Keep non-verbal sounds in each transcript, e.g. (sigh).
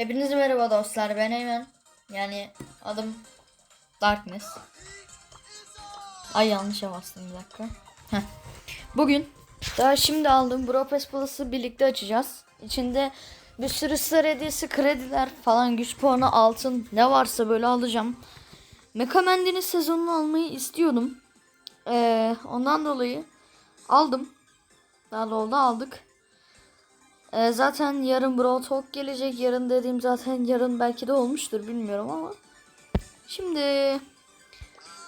Hepinize merhaba dostlar ben Eymen. Yani adım Darkness. Ay yanlışa bastım bir dakika. Heh. Bugün daha şimdi aldığım Bro Pass Plus'ı birlikte açacağız. İçinde bir sürü star hediyesi, krediler falan, güç puanı, altın ne varsa böyle alacağım. Mecha Man'dinin sezonunu almayı istiyordum. Ee, ondan dolayı aldım. Daha doğru aldık. Ee, zaten yarın Brawl Talk gelecek. Yarın dediğim zaten (laughs) yarın belki de olmuştur bilmiyorum ama. Şimdi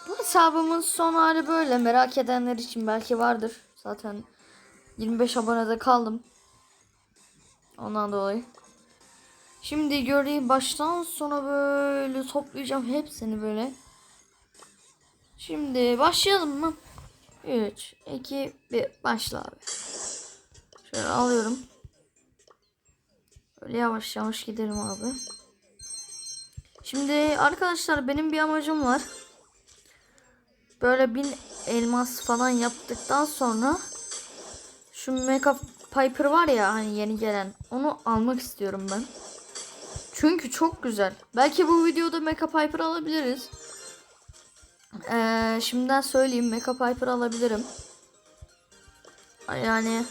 bu hesabımın son hali böyle. Merak edenler için belki vardır. Zaten 25 abonede kaldım. Ondan dolayı. Şimdi gördüğüm baştan sona böyle toplayacağım hepsini böyle. Şimdi başlayalım mı? 3, 2, 1 başla abi. Şöyle alıyorum. Yavaş yavaş gidelim abi. Şimdi arkadaşlar benim bir amacım var. Böyle bin elmas falan yaptıktan sonra şu Mecha Piper var ya hani yeni gelen onu almak istiyorum ben. Çünkü çok güzel. Belki bu videoda Mecha Piper alabiliriz. Ee, şimdiden söyleyeyim Mecha Piper alabilirim. Yani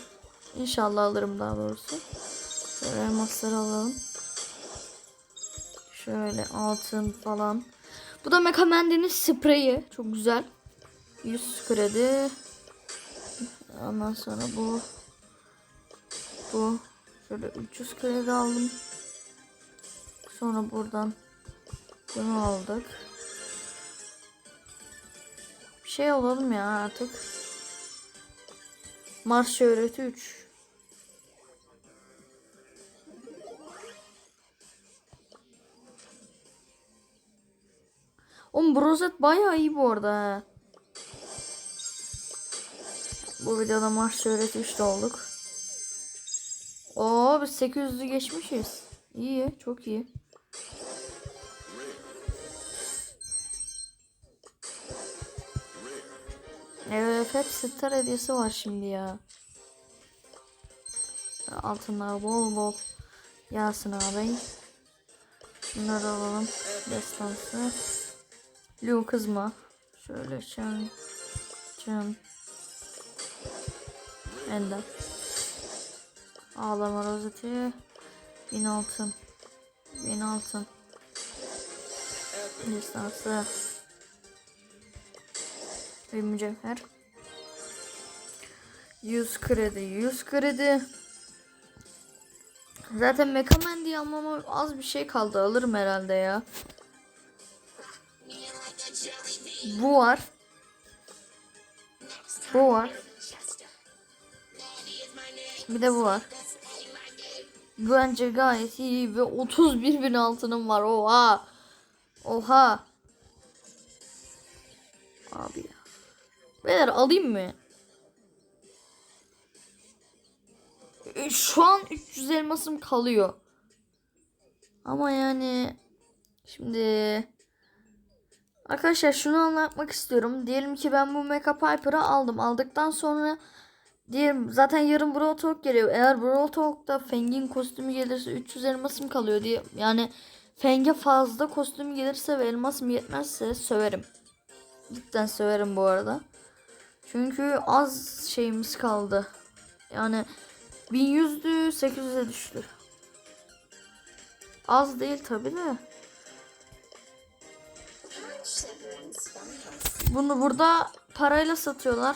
inşallah alırım daha doğrusu. Şöyle elmasları alalım. Şöyle altın falan. Bu da Mecha Mandy'nin spreyi. Çok güzel. 100 kredi. Ondan sonra bu. Bu. Şöyle 300 kredi aldım. Sonra buradan bunu aldık. Bir şey alalım ya artık. Mars şöhreti 3. Oğlum Brozet bayağı iyi bu arada. ha. Bu videoda Mars şöhreti 3'te olduk. Oo biz 800'ü geçmişiz. İyi çok iyi. Evet hep star hediyesi var şimdi ya. Altınlar bol bol. Yasin abi. Şunları alalım. Destansı. Lu kızma. Şöyle çan. Çan. Ender. Ağlama rozeti. Bin altın. Bin altın. Destansı. Bir mücevher. 100 kredi. 100 kredi. Zaten Mecha Man diye almama az bir şey kaldı. Alırım herhalde ya. Bu var. Bu var. Bir de bu var. Bence gayet iyi ve 31 bin altınım var. Oha. Oha. Abi ya. Beyler alayım mı? E, Şu an 300 elmasım kalıyor. Ama yani şimdi arkadaşlar şunu anlatmak istiyorum. Diyelim ki ben bu Mecha Piper'ı aldım. Aldıktan sonra diyelim zaten yarın Brawl Talk geliyor. Eğer Brawl Talk'ta Feng'in kostümü gelirse 300 elmasım kalıyor diye. Yani Feng'e fazla kostüm gelirse ve elmasım yetmezse söverim. Cidden söverim bu arada. Çünkü az şeyimiz kaldı. Yani 1100'dü 800'e düştü. Az değil tabi de. Bunu burada parayla satıyorlar.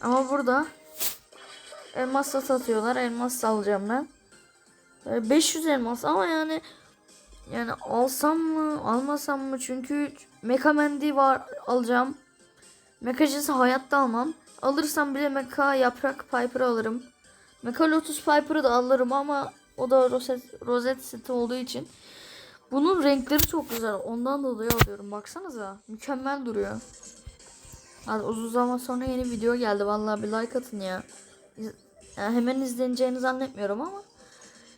Ama burada elmasla satıyorlar. Elmas alacağım ben. Böyle 500 elmas ama yani yani alsam mı almasam mı çünkü Mecha Mandy var alacağım. Mekacısı hayatta almam. Alırsam bile Mecha yaprak Piper alırım. Mecha Lotus Piper'ı da alırım ama o da rozet, rozet seti olduğu için. Bunun renkleri çok güzel. Ondan dolayı alıyorum. Baksanıza. Mükemmel duruyor. Hadi uzun zaman sonra yeni video geldi. Vallahi bir like atın ya. Yani hemen izleneceğini zannetmiyorum ama.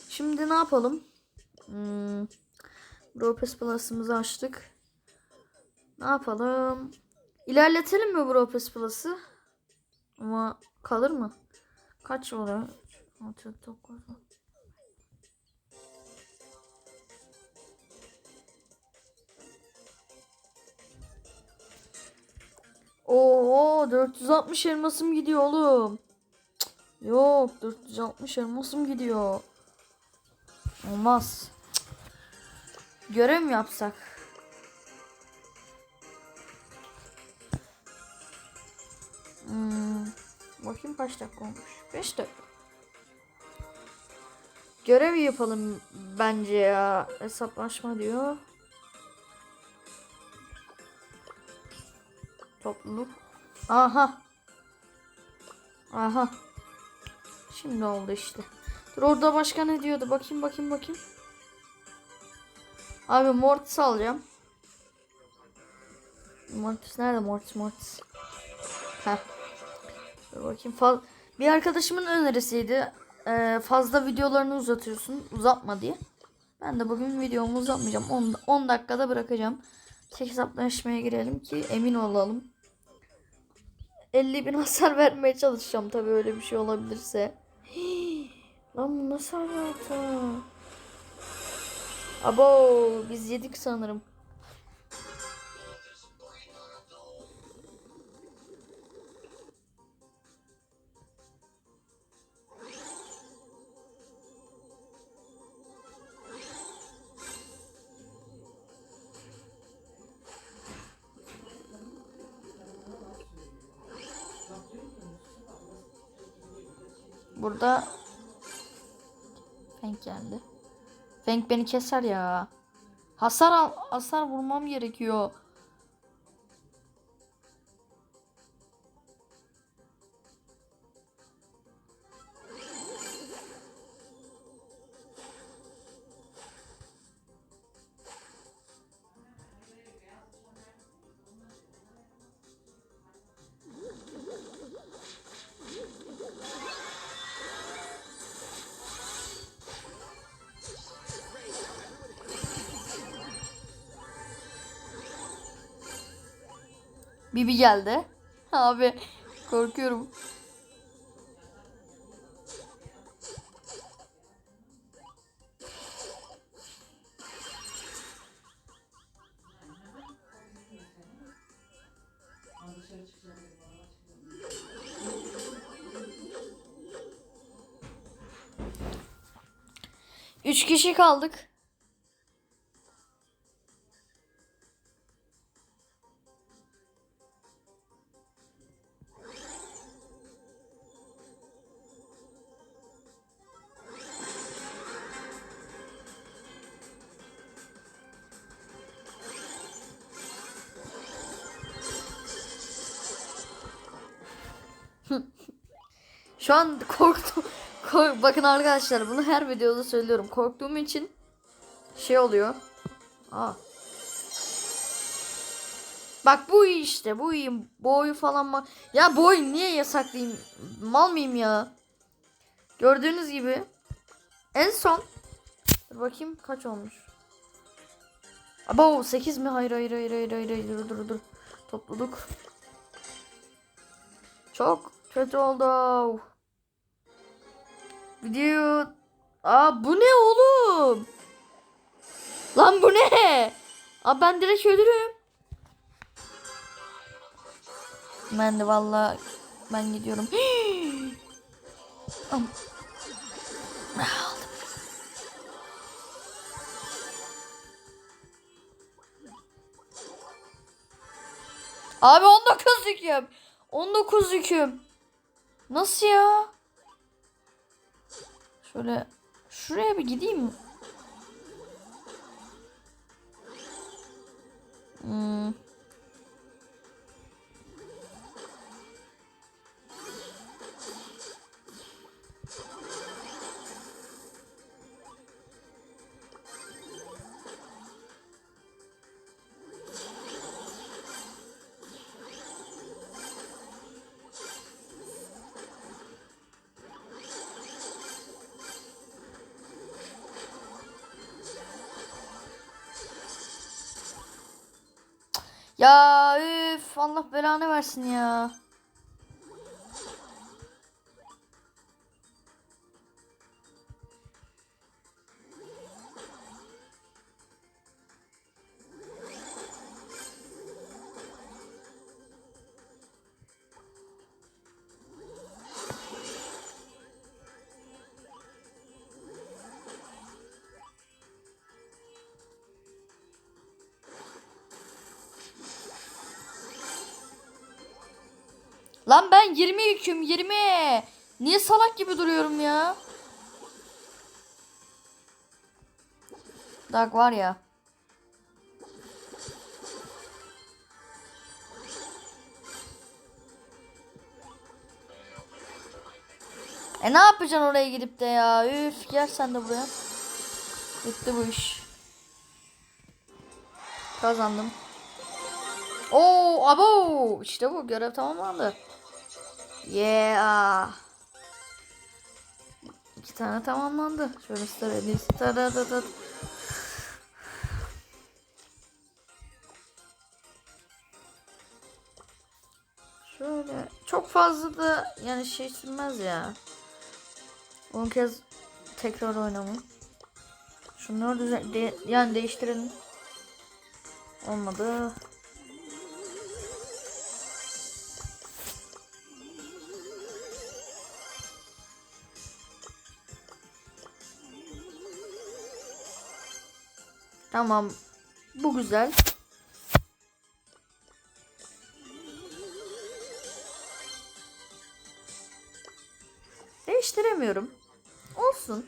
Şimdi ne yapalım? Hmm. Bropes Plus'ımızı açtık. Ne yapalım? İlerletelim mi Bropes Plus'ı? Ama kalır mı? Kaç oluyor? 6, 9, Oo 460 elmasım gidiyor oğlum. Cık, Yok 460 elmasım gidiyor. Olmaz. Görev mi yapsak? Hmm, bakayım kaç dakika olmuş. 5 dakika. Görev yapalım bence ya. Hesaplaşma diyor. Topluluk. Aha. Aha. Şimdi oldu işte. Dur orada başka ne diyordu? Bakayım bakayım bakayım. Abi Mortis alacağım. Mortis nerede Mortis Mortis? Heh. Dur bakayım. Faz bir arkadaşımın önerisiydi. Ee, fazla videolarını uzatıyorsun. Uzatma diye. Ben de bugün videomu uzatmayacağım. 10, 10 dakikada bırakacağım. Tek hesaplaşmaya girelim ki emin olalım. 50 bin hasar vermeye çalışacağım tabii öyle bir şey olabilirse. Lan bu nasıl hayata? Abo biz yedik sanırım. Fenk beni keser ya. Hasar al, hasar vurmam gerekiyor. Bibi geldi. Abi korkuyorum. Üç kişi kaldık. Şu an korktum. (laughs) Kork- Bakın arkadaşlar bunu her videoda söylüyorum. Korktuğum için şey oluyor. Aa. Bak bu iyi işte. Bu iyi. Boyu falan mı? Ya boy niye yasaklayayım? Mal mıyım ya? Gördüğünüz gibi en son Dur bakayım kaç olmuş. Abo 8 mi? Hayır hayır hayır hayır, hayır. dur dur dur. Topladık. Çok kötü oldu. Video. Aa bu ne oğlum? Lan bu ne? Aa ben direkt ölürüm. Ben de valla ben gidiyorum. (gasps) Aldım. Abi 19 yüküm. 19 yüküm. Nasıl ya? Şöyle şuraya bir gideyim. Hmm. Ya üf Allah belanı versin ya. Lan ben 20 yüküm 20. Niye salak gibi duruyorum ya? Dark var ya. E ne yapacaksın oraya gidip de ya? Üf gel sen de buraya. Bitti bu iş. Kazandım. Oo abo işte bu görev tamamlandı. Yeah. İki tane tamamlandı. Şöyle sıralıyız. Tadadadat. Şöyle çok fazla da yani şey sürmez ya. 10 kez tekrar oynamam. Şunları düzen de, yani değiştirelim. Olmadı. Tamam. Bu güzel. Değiştiremiyorum. Olsun.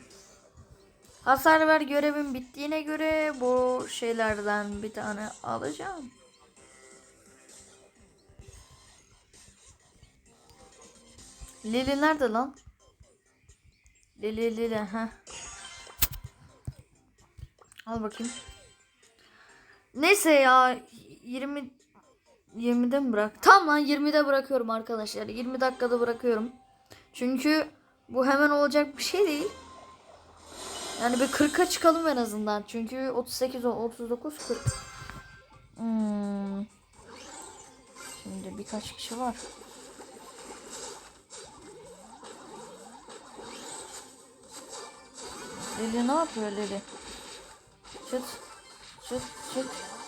Hasar ver görevim bittiğine göre bu şeylerden bir tane alacağım. Lili nerede lan? Lili Lili ha. Al bakayım. Neyse ya 20 20'de mi bırak? Tamam lan 20'de bırakıyorum arkadaşlar. 20 dakikada bırakıyorum. Çünkü bu hemen olacak bir şey değil. Yani bir 40'a çıkalım en azından. Çünkü 38, 39, 40. Hmm. Şimdi birkaç kişi var. Lili ne yapıyor Lili? Çıt. Just.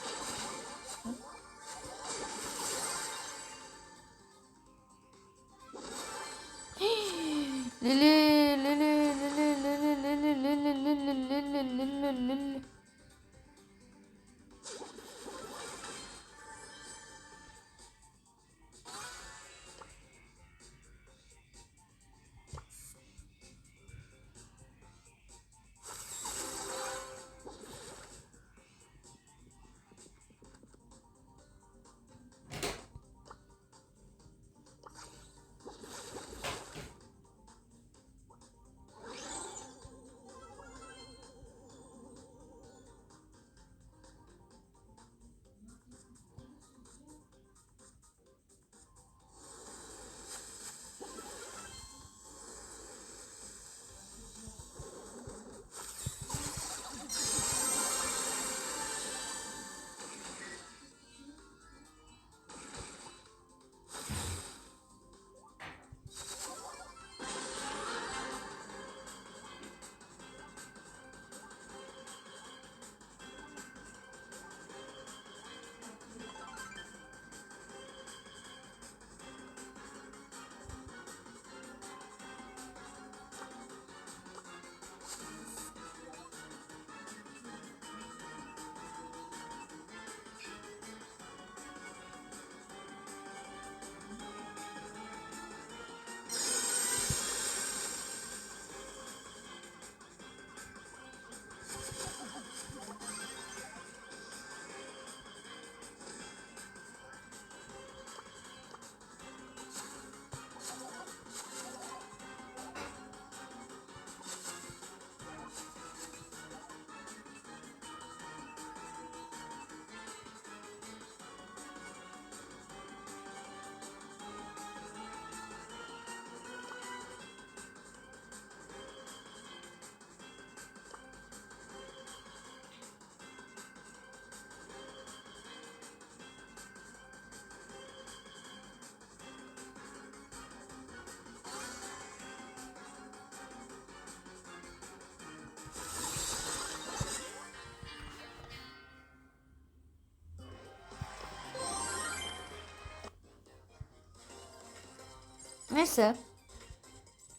Neyse.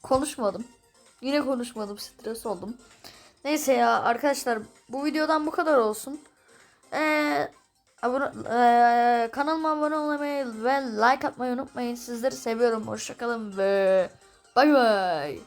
Konuşmadım. Yine konuşmadım. Stres oldum. Neyse ya arkadaşlar bu videodan bu kadar olsun. Ee, abone, eee, kanalıma abone olmayı ve like atmayı unutmayın. Sizleri seviyorum. Hoşçakalın ve bay bay.